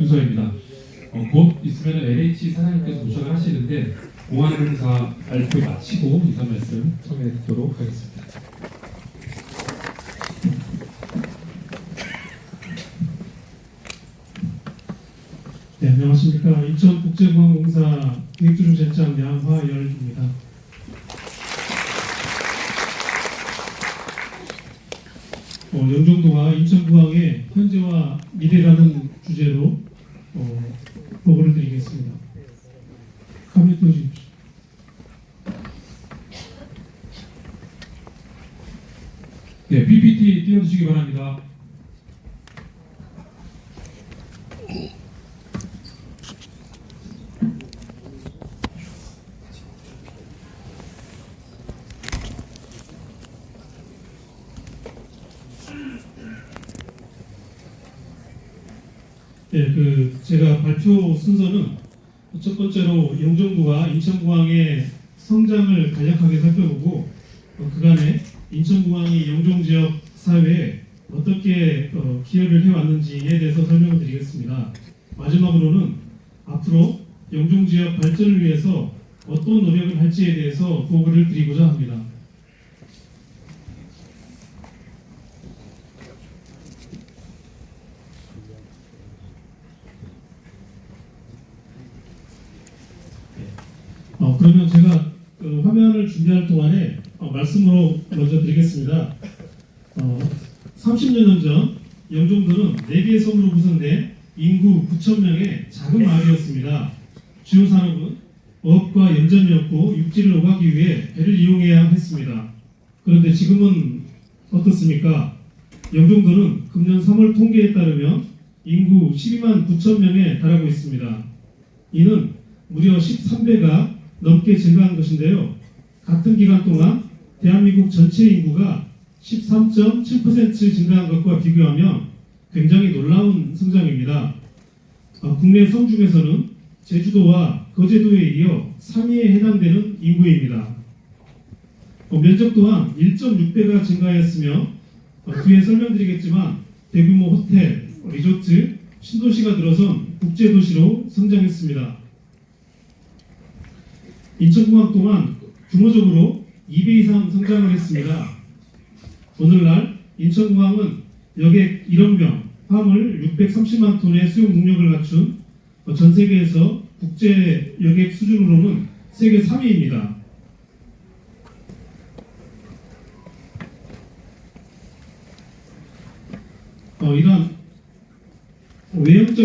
순서입니다. 어, 곧 있으면 LH 사장님께서 도착을 하시는데 공안 행사 발표 마치고 인사 말씀 청해 듣도록 하겠습니다. 네, 안녕하십니까. 인천국제공항공사 기획조정센장 양화열입니다. 어, 영종도가 인천공항의 현재와 미래라는 주제로 어, 보고를 드리겠습니다. 카메라 켜주십시오. 네, PPT 띄워주시기 바랍니다. 예, 그 제가 발표 순서는 첫 번째로 영종도가 인천공항의 성장을 간략하게 살펴보고 어, 그간에 인천공항이 영종 지역 사회에 어떻게 어, 기여를 해왔는지에 대해서 설명을 드리겠습니다. 마지막으로는 앞으로 영종 지역 발전을 위해서 어떤 노력을 할지에 대해서 보고를 드리고자 합니다. 어, 그러면 제가 그 화면을 준비할 동안에 어, 말씀으로 먼저 드리겠습니다. 어, 30여 년전 영종도는 4개의 섬으로 구성된 인구 9천 명의 작은 마을이었습니다. 주요 산업은 어업과 염전이었고 육지를 오가기 위해 배를 이용해야 했습니다. 그런데 지금은 어떻습니까? 영종도는 금년 3월 통계에 따르면 인구 12만 9천 명에 달하고 있습니다. 이는 무려 13배가 넘게 증가한 것인데요. 같은 기간 동안 대한민국 전체 인구가 13.7% 증가한 것과 비교하면 굉장히 놀라운 성장입니다. 어, 국내 섬 중에서는 제주도와 거제도에 이어 3위에 해당되는 인구입니다. 어, 면적 또한 1.6배가 증가하였으며 어, 뒤에 설명드리겠지만 대규모 호텔, 리조트, 신도시가 들어선 국제도시로 성장했습니다. 인천공항 또한 규모적으로 2배 이상 성장을 했습니다. 오늘날 인천공항은 여객 1억 명, 화물 630만 톤의 수용 능력을 갖춘 어, 전 세계에서 국제 여객 수준으로는 세계 3위입니다. 어, 이러한 외형적